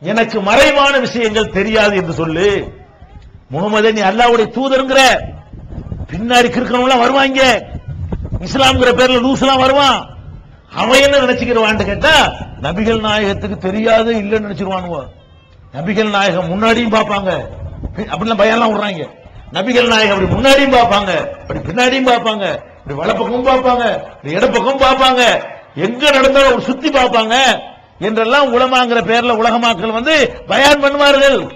எனக்கு மறைவான விஷயங்கள் தெரியாது என்று சொல்லு. முகமது நீ அல்லாஹ்வுடைய தூதருங்கிற. பின்னாடி கிருக்கணும் வருவாங்க. இஸ்லாம்ங்கிற பேர்ல லூசலாம் வருவான். அவன் என்ன நினைச்சுக்கிறவான்னு கேட்டா நபிகள் நாயகத்துக்கு தெரியாது இல்லைன்னு நினைச்சிருவானுவோ நபிகள் நாயகம் முன்னாடியும் பார்ப்பாங்க. அப்படின்னு அப்படிலாம் பயம்லாம் விடுறாங்க. நபிகள் நாயகம் அப்படி முன்னாடியும் பார்ப்பாங்க. அப்படி பின்னாடியும் பார்ப்பாங்க. இப்படி வலப்பக்கமும் பார்ப்பாங்க. இப்படி இடப்பக்கமும் பார்ப்பாங்க. எங்க நடந்தாலும் அவர் சுத்தி பார்ப்பாங்க. என்றெல்லாம் உலமாங்கிற பேர்ல உலகமாக்கள் வந்து பயான் பண்ணுவார்கள்.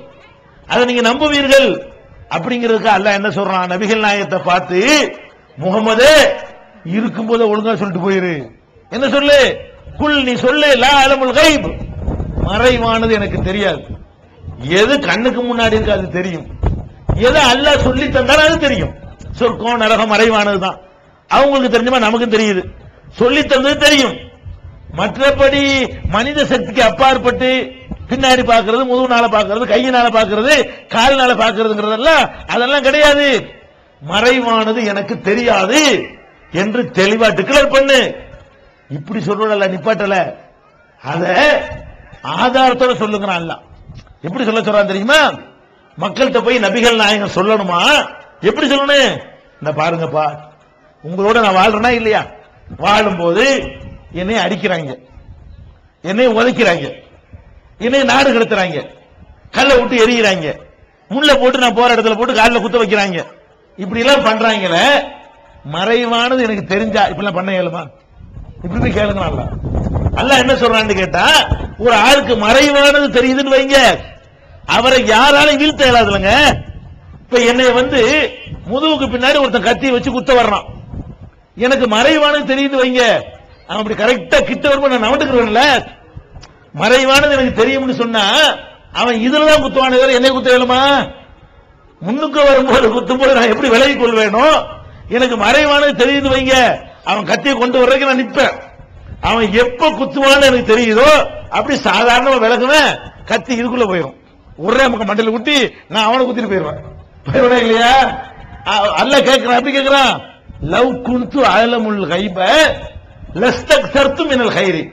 அதை நீங்க நம்புவீர்கள். அப்படிங்கிறதுக்கு அல்ல என்ன சொல்றான்? நபிகள் நாயகத்தை பார்த்து முகமது இருக்கும் போது ஒழுங்கா சொல்லிட்டு போயிரு. என்ன சொல்லு? குல் நீ சொல்லு லா அலமுல் கைப் மறைவானது எனக்கு தெரியாது. எது கண்ணுக்கு முன்னாடி இருக்கு அது தெரியும். எது அல்லாஹ் சொல்லி தந்தாலும் அது தெரியும். சொர்க்கம் நரகம் மறைவானது தான் அவங்களுக்கு தெரிஞ்சுமா? நமக்கும் தெரியுது. சொல்லி தந்தது தெரியும். மற்றபடி மனித சக்திக்கு அப்பாற்பட்டு பின்னாடி பார்க்கிறது முதுகுனால பார்க்கிறது கையினால பார்க்கிறது காலினால பார்க்கிறதுங்கிறதெல்லாம் அதெல்லாம் கிடையாது. மறைவானது எனக்கு தெரியாது என்று தெளிவா டிக்ளேர் பண்ணு. இப்படி சொல்றல நிப்பாட்டல. அத ஆதாரத்தோட சொல்லுங்கிறான் அல்ல எப்படி சொல்ல சொல்றான் தெரியுமா? மக்கள்கிட்ட போய் நபிகள் நாயகம் சொல்லணுமா? எப்படி சொல்லணும்? இந்த பாருங்கப்பா உங்களோட நான் வாழ்றேனா இல்லையா? வாழும்போது என்னை அடிக்கிறாங்க. என்னை உதைக்கிறாங்க. என்னை நாடு கடத்துறாங்க. கல்லை விட்டு எரியிறாங்க முள்ள போட்டு நான் போற இடத்துல போட்டு காலில் குத்த வைக்கிறாங்க. இப்படி எல்லாம் பண்றாங்களே மறைவானது எனக்கு தெரிஞ்சா இப்படிலாம் பண்ண இயலுமா? இப்படி போய் கேளுங்க அல்ல என்ன சொல்றான்னு கேட்டா ஒரு ஆளுக்கு மறைவானது தெரியுதுன்னு வைங்க. அவரை யாராலும் வீழ்த்த இயலாதுலங்க. இப்ப என்னை வந்து முதுகுக்கு பின்னாடி ஒருத்தன் கத்தி வச்சு குத்த வர்றான். எனக்கு மறைவானது தெரியுது வைங்க. அவன் அப்படி கரெக்டா கிட்ட வரும்போது நான் நவட்டுக்குறேன்ல மறைவானது எனக்கு தெரியும்னு சொன்னா அவன் இதெல்லாம் குத்துவானே தவிர என்னை குத்த வேணுமா? முன்னுக்கு வரும்போது குத்தும்போது நான் எப்படி விலகி கொள்வேனோ? எனக்கு மறைவானது தெரியுது வைங்க. அவன் கத்தியை கொண்டு வர்றதுக்கு நான் நிற்பேன். அவன் எப்ப குத்துவான்னு எனக்கு தெரியுதோ அப்படி சாதாரணமா விலகுவேன். கத்தி இதுக்குள்ள போயிடும் ஒரே நமக்கு மண்டல குட்டி நான் அவனை குத்திட்டு போயிருவேன் போயிருவேனா இல்லையா? அல்ல கேட்கிறான் அப்படி கேட்கிறான் லவ் குன்து அலமுல் கைப லஸ்தக் சர்த்தும் மினல் கைரி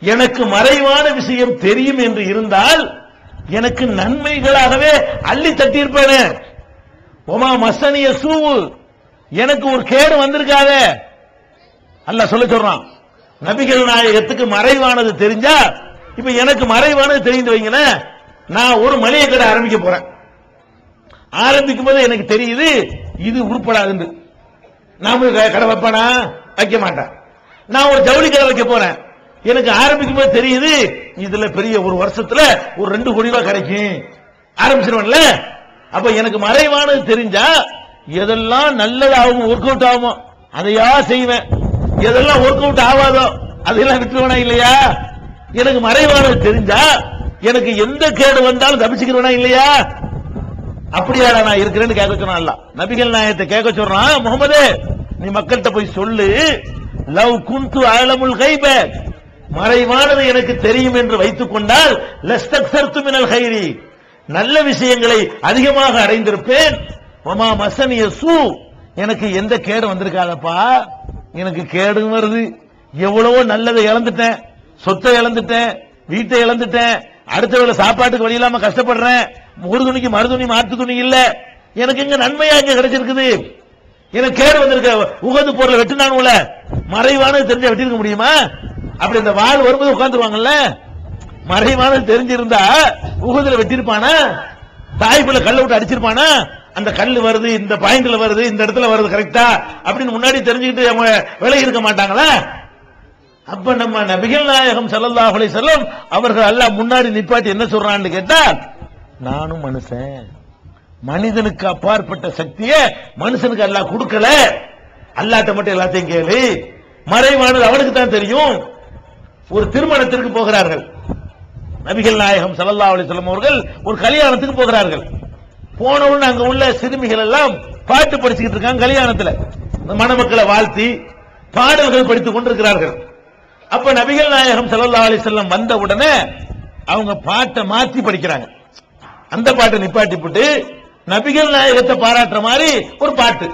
எனக்கு மறைவான விஷயம் தெரியும் என்று இருந்தால் எனக்கு நன்மைகளாகவே அள்ளி தட்டியிருப்பேனே. ஒமா மசனிய சூவு. எனக்கு ஒரு கேடு வந்திருக்காதே. அல்ல சொல்ல சொல்றான். நபிகள் நாயகத்துக்கு மறைவானது தெரிஞ்சா இப்ப எனக்கு மறைவானது தெரிந்து வைங்களேன் நான் ஒரு மளிகை கடை ஆரம்பிக்க போறேன். ஆரம்பிக்கும் போது எனக்கு தெரியுது இது உருப்படாதுன்னு. நான் போய் க- கடை வைப்பானா? வைக்க மாட்டேன். நான் ஒரு ஜவுளி கடை வைக்க போறேன். எனக்கு ஆரம்பிக்கும் போது தெரியுது இதுல பெரிய ஒரு வருஷத்துல ஒரு ரெண்டு கோடி ரூபாய் கிடைக்கும். ஆரம்பிச்சிருவன்ல? அப்ப எனக்கு மறைவானது தெரிஞ்சா எதெல்லாம் நல்லதாகும் ஒர்க் அவுட் ஆகுமோ அதையா செய்வேன். எதெல்லாம் ஒர்க் அவுட் ஆகாதோ அதையெல்லாம் விட்டுருவனா இல்லையா? எனக்கு மறைவானது தெரிஞ்சா எனக்கு எந்த கேடு வந்தாலும் தப்பிச்சுக்கிறவனா இல்லையா? அப்படியாடா நான் இருக்கிறேன்னு கேட்க சொன்னான் அல்லாஹ். நபிகள் நாயத்தை கேட்க சொல்றான் முகமது நீ மக்கள்கிட்ட போய் சொல்லு லவ் குந்து அலமுல் கைப. மறைவானது எனக்கு தெரியும் என்று வைத்துக் கொண்டால் லஸ்தக்சர்த்து மினல் கைரி. நல்ல விஷயங்களை அதிகமாக அடைந்திருப்பேன். மமா மசனிய சூ. எனக்கு எந்த கேடு வந்திருக்காதப்பா? எனக்கு கேடும் வருது. எவ்வளவோ நல்லதை இழந்துட்டேன். சொத்தை இழந்துட்டேன். வீட்டை இழந்துட்டேன். அடுத்த சாப்பாட்டுக்கு வழி இல்லாம கஷ்டப்படுறேன். ஒரு துணிக்கு மறு துணி மாற்று துணி இல்ல. எனக்கு இங்க நன்மையா இங்க கிடைச்சிருக்குது. எனக்கு கேடு வந்திருக்க. உகந்து பொருளை வெட்டினானுல மறைவானது தெரிஞ்ச வெட்டிருக்க முடியுமா? அப்படி இந்த வாழ் வரும்போது உட்காந்துருவாங்கல்ல மறைவானது தெரிஞ்சிருந்தா உகதுல வெட்டிருப்பானா? தாய்ப்புல கல்ல விட்டு அடிச்சிருப்பானா? அந்த கல் வருது இந்த பாயிண்ட்ல வருது இந்த இடத்துல வருது கரெக்டா? அப்படின்னு முன்னாடி தெரிஞ்சுக்கிட்டு அவங்க விலகி இருக்க மாட்டாங்களா? அப்ப நம்ம நபிகள் நாயகம் ஸல்லல்லாஹு அலைஹி வஸல்லம் அவர்கள் அல்லாஹ் முன்னாடி நிப்பாட்டி என்ன சொல்றான்னு கேட்டா நானும் மனுஷன். மனிதனுக்கு அப்பாற்பட்ட சக்தியை மனுஷனுக்கு அல்லா கொடுக்கல. அல்லாட்ட மட்டும் எல்லாத்தையும் கேளு. மறைவானது அவனுக்கு தான் தெரியும். ஒரு திருமணத்திற்கு போகிறார்கள். நபிகள் நாயகம் சல்லா அலைஹி அவர்கள் ஒரு கல்யாணத்துக்கு போகிறார்கள். போனவுடனே அங்க உள்ள சிறுமிகள் எல்லாம் பாட்டு படிச்சுக்கிட்டு இருக்காங்க கல்யாணத்துல. இந்த மணமக்களை வாழ்த்தி பாடல்கள் படித்துக் கொண்டிருக்கிறார்கள். அப்ப நபிகள் நாயகம் சல்லா அலைஹி வஸல்லம் வந்த உடனே அவங்க பாட்டை மாத்தி படிக்கிறாங்க. அந்த பாட்டை நிப்பாட்டி போட்டு நபிகள் நாயகத்தை பாராட்டுற மாதிரி ஒரு பாட்டு.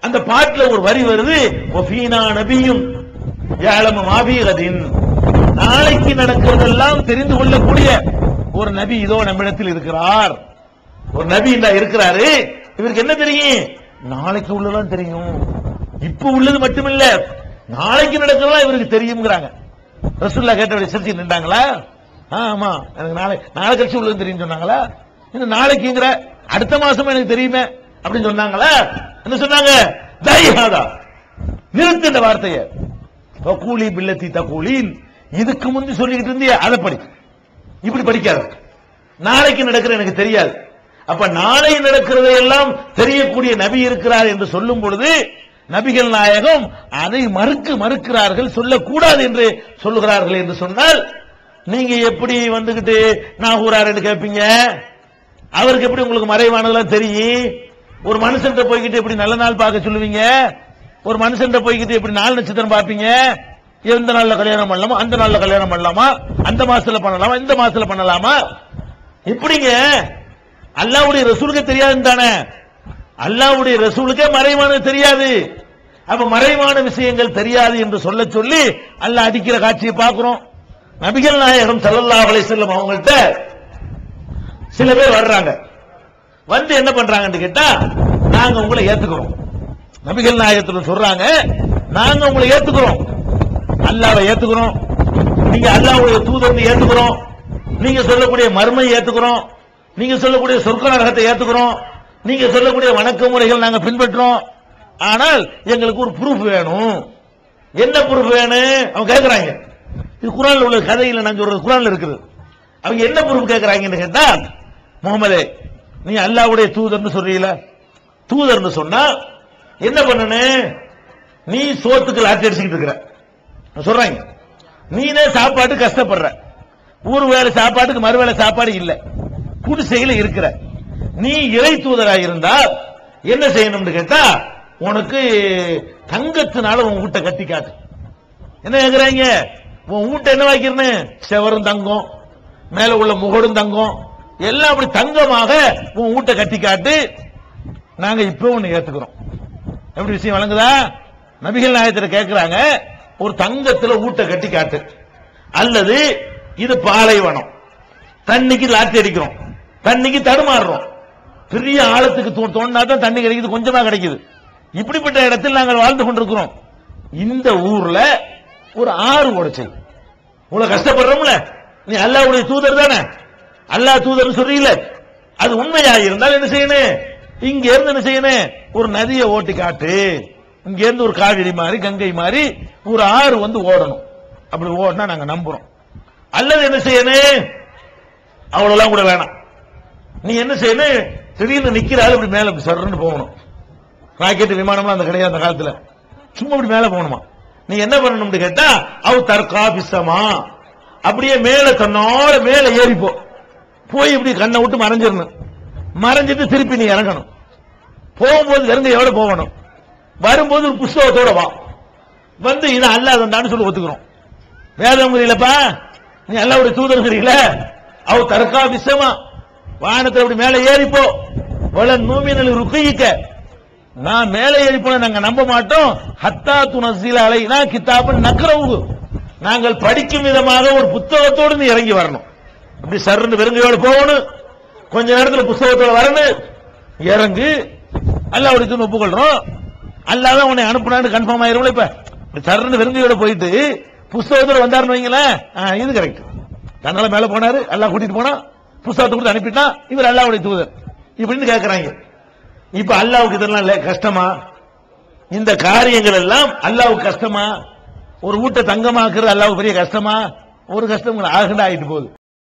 அந்த பாட்டுல ஒரு வரி வருது ஒஃபீனா நபியும் ஏழம மாபீகதின் நாளைக்கு நடக்கிறதெல்லாம் தெரிந்து கொள்ளக்கூடிய ஒரு நபி இதோ நம்மிடத்தில் இருக்கிறார். ஒரு நபி இந்த இருக்கிறாரு. இவருக்கு என்ன தெரியும்? நாளைக்கு உள்ளதான் தெரியும். இப்ப உள்ளது மட்டுமில்ல நாளைக்கு நடக்கிறதா இவருக்கு தெரியுங்கிறாங்க ரசூல்லா கேட்ட சிரிச்சு நின்றாங்களா? ஆ, ஆமா. எனக்கு நாளை நாளை கட்சி உள்ளது தெரியும் சொன்னாங்களா? இன்னும் நாளைக்குங்கிற அடுத்த மாசம் எனக்கு தெரியுமே அப்படின்னு சொன்னாங்களா? என்ன சொன்னாங்க? தைஹாதா நிறுத்து இந்த வார்த்தையை. கூலி பில்லத்தி தகூலின். இதுக்கு முந்தி சொல்லிக்கிட்டு இருந்தே அதை படி. இப்படி படிக்காது. நாளைக்கு நடக்கிற எனக்கு தெரியாது. அப்ப நாளை நடக்கிறதை எல்லாம் தெரியக்கூடிய நபி இருக்கிறார் என்று சொல்லும் பொழுது நபிகள் நாயகம் அதை மறுக்கு மறுக்கிறார்கள் சொல்லக்கூடாது என்று சொல்லுகிறார்கள் என்று சொன்னால் நீங்க எப்படி வந்துகிட்டு நாகூரார் என்று கேட்பீங்க? அவருக்கு எப்படி உங்களுக்கு மறைவானதெல்லாம் தெரியும்? ஒரு மனுஷன் போய்கிட்டு எப்படி நல்ல நாள் பார்க்க சொல்லுவீங்க? ஒரு மனுஷன் போய்கிட்டு எப்படி நாலு நட்சத்திரம் பார்ப்பீங்க? எந்த நாள்ல கல்யாணம் பண்ணலாமா? அந்த நாள்ல கல்யாணம் பண்ணலாமா? அந்த மாசத்துல பண்ணலாமா? இந்த மாசத்துல பண்ணலாமா? எப்படிங்க? அல்லாவுடைய ரசூலுக்கு தெரியாது தானே? அல்லாவுடைய ரசூலுக்கே மறைவானது தெரியாது. அப்ப மறைவான விஷயங்கள் தெரியாது என்று சொல்ல சொல்லி அல்ல அடிக்கிற காட்சியை பார்க்கிறோம். நபிகள் நாயகம் சல்லல்லா அலை செல்லும் அவங்கள்ட்ட சில பேர் வர்றாங்க. வந்து என்ன பண்றாங்கன்னு கேட்டா நாங்க உங்களை ஏத்துக்கிறோம். நபிகள் நாயகத்துல சொல்றாங்க நாங்க உங்களை ஏத்துக்கிறோம். அல்லாவை ஏத்துக்கிறோம். நீங்க அல்லாவுடைய தூதர்னு ஏத்துக்கிறோம். நீங்க சொல்லக்கூடிய மர்மை ஏத்துக்கிறோம். நீங்க சொல்லக்கூடிய சொர்க்க நரகத்தை ஏத்துக்கிறோம். நீங்க சொல்லக்கூடிய வணக்க முறைகள் நாங்க பின்பற்றோம் ஆனால் எங்களுக்கு ஒரு ப்ரூஃப் வேணும். என்ன ப்ரூஃப் வேணும் அவங்க கேக்குறாங்க. இது குரான்ல உள்ள கதையில் நான் சொல்றது குரான்ல இருக்குது. அவங்க என்ன ப்ரூஃப் கேக்குறாங்கன்னு கேட்டா முகமதே நீ அல்லாஹ்வுடைய தூதர்னு சொல்றீல? தூதர்னு சொன்னா என்ன பண்ணனு? நீ சோத்துக்கு லாட்டி அடிச்சுக்கிட்டு இருக்கிற. சொல்றாங்க நீனே சாப்பாட்டு கஷ்டப்படுற. ஊர் வேலை சாப்பாட்டுக்கு மறுவேளை சாப்பாடு இல்ல. குடிசையில இருக்கிற. நீ இறை தூதராக இருந்தா என்ன செய்யணும்னு கேட்டா உனக்கு தங்கத்தினால உன் வீட்டை கட்டி காட்டு. என்ன கேக்குறாங்க? உன் வீட்டை என்ன வைக்கிறன்னு செவரும் தங்கம் மேல உள்ள முகடும் தங்கம் எல்லாம் அப்படி தங்கமாக உன் வீட்டை கட்டி காட்டு. நாங்க இப்ப ஒண்ணு ஏத்துக்கிறோம். எப்படி விஷயம் வழங்குதா நபிகள் நாயகத்தில் கேட்கிறாங்க ஒரு தங்கத்துல ஊட்ட கட்டி காட்டு. அல்லது இது பாலைவனம். தண்ணிக்கு லாத்தி அடிக்கிறோம். தண்ணிக்கு தடுமாறுறோம். பெரிய ஆழத்துக்கு தோ- தான் தண்ணி கிடைக்குது கொஞ்சமா கிடைக்குது. இப்படிப்பட்ட இடத்தில் நாங்கள் வாழ்ந்து கொண்டிருக்கிறோம். இந்த ஊர்ல ஒரு ஆறு உடைச்சல். இவ்வளவு கஷ்டப்படுறோம்ல. நீ அல்லாவுடைய தூதர் தானே? அல்லாஹ் தூதர் சொல்றீல அது உண்மையா இருந்தால் என்ன செய்யணும்? இங்க இருந்து என்ன செய்யணும்? ஒரு நதியை ஓட்டி காட்டு. இங்க இருந்து ஒரு காவிரி மாதிரி கங்கை மாதிரி ஒரு ஆறு வந்து ஓடணும். அப்படி ஓடினா நாங்க நம்புறோம். அல்லது என்ன செய்யணும்? அவ்வளவுலாம் கூட வேணாம். நீ என்ன செய்யணும்? திடீர்னு நிக்கிறாள் இப்படி மேல இப்படி போகணும். ராக்கெட் விமானம்லாம் அந்த கிடையாது அந்த காலத்துல. சும்மா இப்படி மேல போகணுமா? நீ என்ன பண்ணணும்னு கேட்டா அவ தற்கா பிசமா அப்படியே மேல தன்னோட மேல ஏறிப்போ. போய் இப்படி கண்ணை விட்டு மறைஞ்சிடணும் மறைஞ்சிட்டு திருப்பி நீ இறங்கணும். போகும்போது வெறுங்கையோட போகணும். வரும்போது ஒரு புஸ்தகத்தோட வா. வந்து இது அல்லாதண்டான்னு சொல்லி ஒத்துக்கிறோம். வேதம் இல்லப்பா நீ அல்லாவுடைய தூதர்கிறீங்கள அவ தற்கா விஷமா. வானத்தில் அப்படி மேலே ஏறிப்போ. வள நூமினல் ருக்கிக்க நான் மேலே ஏறிப்போன நாங்க நம்ப மாட்டோம். ஹத்தா துணசீல அலைனா கித்தாபன் நக்கரவு நாங்கள் படிக்கும் விதமாக ஒரு புத்தகத்தோடு நீ இறங்கி வரணும். அப்படி சர்ந்து வெறுங்கையோடு போகணும். கொஞ்ச நேரத்தில் புத்தகத்தோட வரணும் இறங்கு. அல்லாவுடைய அவருக்கு ஒப்புக்கொள்றோம். அல்லாதான் உன்னை அனுப்புனான்னு கன்ஃபார்ம் ஆயிரும்ல இப்ப. இப்படி சர்ன்னு வெறுங்கையோட போயிட்டு புஸ்தகத்தோட வந்தாருன்னு வைங்களேன். இது கரெக்ட் தன்னால மேல போனாரு அல்லா கூட்டிட்டு போனா புஸ்தகத்தை கொடுத்து அனுப்பிட்டான் இவர் அல்லாவுடைய தூதர். இப்படின்னு கேட்கிறாங்க இப்ப அல்லாவுக்கு இதெல்லாம் இல்ல கஷ்டமா? இந்த காரியங்கள் எல்லாம் அல்லாவுக்கு கஷ்டமா? ஒரு வீட்டை தங்கமாக்குறது அல்லாவுக்கு பெரிய கஷ்டமா? ஒரு கஷ்டம் ஆகுண்டா ஆயிட்டு போகுது.